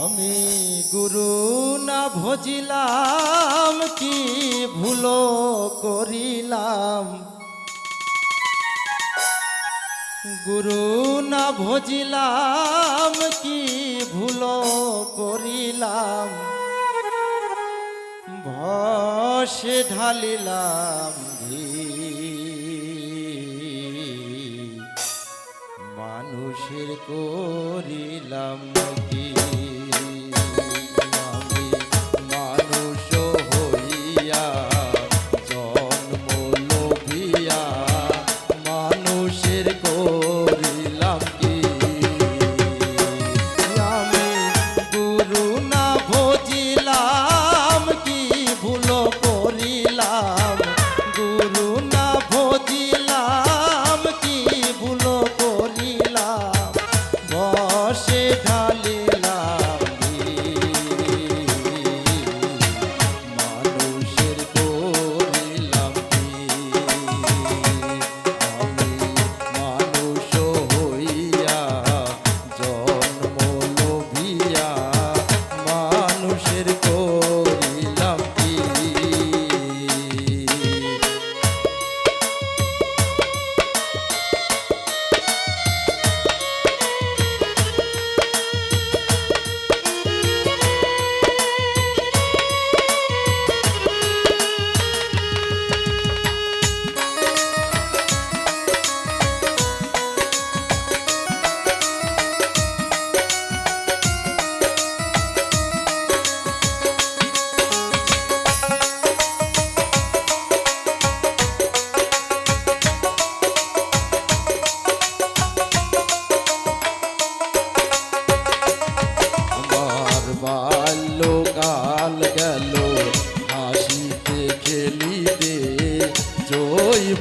আমি গুরু না ভজিলাম, কি ভুল করিলাম? গুরু না ভজিলাম, কি ভুল করিলাম? ভসে ঢালিলাম ঘি। মানুষের করিলাম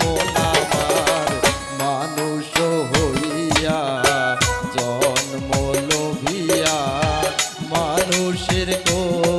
মোনাবার মানুষ হইয়া মানুষের করিলাম